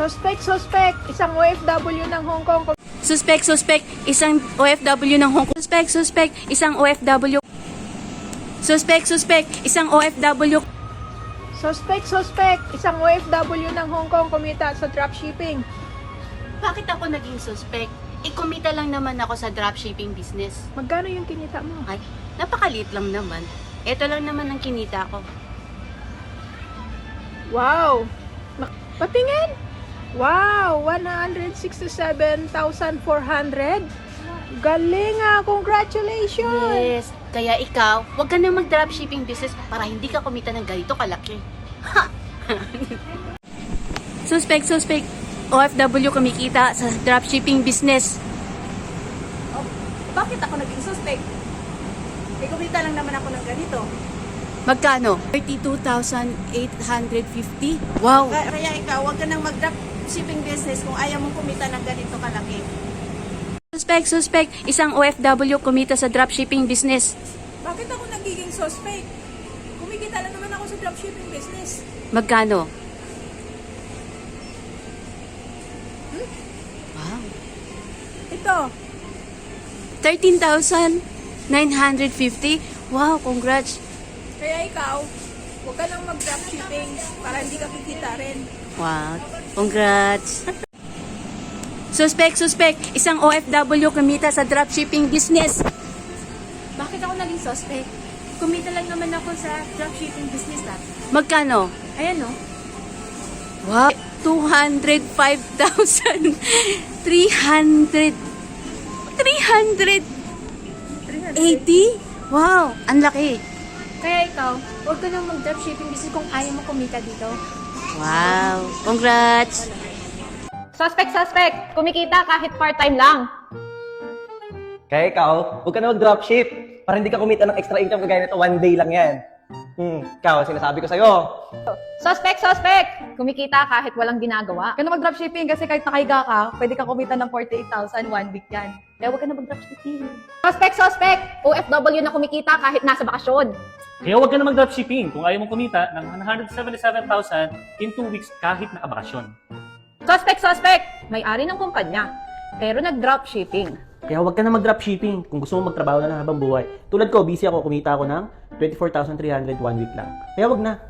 Suspect, suspect, isang OFW ng Hong Kong. Suspect, suspect, isang OFW ng Hong Kong. Suspect, suspect, isang OFW. Suspect, suspect, isang OFW. Suspect, suspect, isang OFW ng Hong Kong kumita sa dropshipping. Bakit ako naging suspect? Ikumita lang naman ako sa dropshipping business. Magkano yung kinita mo? Ay, napakaliit lang naman. Ito lang naman ang kinita ko. Wow! Ma- Patingin! Wow! 167,400! Galing ah! Congratulations! Yes. Kaya ikaw, huwag ka na mag-dropshipping business para hindi ka kumita ng ganito kalaki. Ha! suspect, suspect. OFW kumikita sa dropshipping business. Bakit ako naging suspect? Eh, kumita lang naman ako ng ganito. Magkano? 32,850. Wow! Kaya, kaya ikaw, huwag ka nang mag-drop shipping business kung ayaw mong kumita ng ganito kalaki. Suspect, suspect. Isang OFW kumita sa dropshipping business. Bakit ako nagiging suspect? Kumikita lang naman ako sa dropshipping business. Magkano? Wow. Ito, 13,950. Wow, congrats. kaya ikaw, huwag ka nang mag-drop shipping para hindi ka kikita rin. Wow, congrats. Suspect, suspect. Isang OFW kumita sa dropshipping business. Bakit ako naging suspect? Kumita lang naman ako sa dropshipping business ah. Magkano? Ayan no. Wow, 205,300. 300. 380? Wow, ang laki. Kaya ikaw, huwag ka nang mag-dropshipping business kung ayaw mo kumita dito. Wow, congrats. Suspect, suspect! Kumikita kahit part-time lang. Kaya ikaw, huwag ka na mag-dropship para hindi ka kumita ng extra income kagaya nito. One day lang yan. Hmm, ikaw, sinasabi ko sa'yo. Suspect, suspect! Kumikita kahit walang ginagawa. Huwag ka na mag-dropshipping kasi kahit nakahiga ka, pwede ka kumita ng 48,000 one week yan. Kaya huwag ka na mag-dropshipping. Suspect, suspect! OFW na kumikita kahit nasa bakasyon. Kaya huwag ka na mag-dropshipping kung ayaw mong kumita ng 177,000 in 2 weeks kahit nakabakasyon. Suspect, suspect! May-ari ng kumpanya. Pero nag-dropshipping. Kaya huwag ka na mag-dropshipping kung gusto mo magtrabaho na lang habang buhay. Tulad ko, busy ako, kumita ako ng 24,300 one week lang. Kaya huwag na.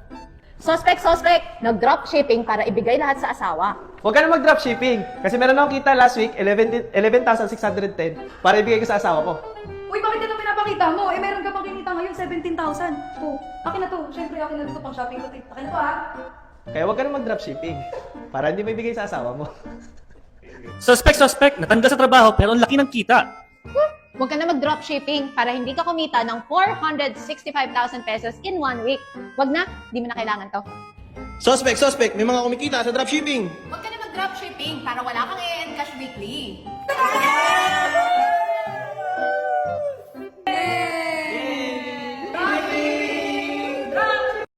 Suspect, suspect! Nag-dropshipping para ibigay lahat sa asawa. Huwag ka na mag-dropshipping kasi meron akong kita last week, 11 11,610 para ibigay ko sa asawa ko. Uy, bakit ka na pinapakita mo? Eh, meron ka pang kinita ngayon, 17,000. Oh, akin na to. Siyempre, akin na dito pang shopping ko. Akin na to, ha? Kaya huwag ka na mag-dropshipping para hindi may bigay sa asawa mo. Suspect, suspect, natanggal sa trabaho pero ang laki ng kita. Huwag ka na mag-dropshipping para hindi ka kumita ng 465,000 pesos in one week. Huwag na, di mo na kailangan to. Suspect, suspect, may mga kumikita sa dropshipping. Huwag ka na mag-dropshipping para wala kang i-encash weekly.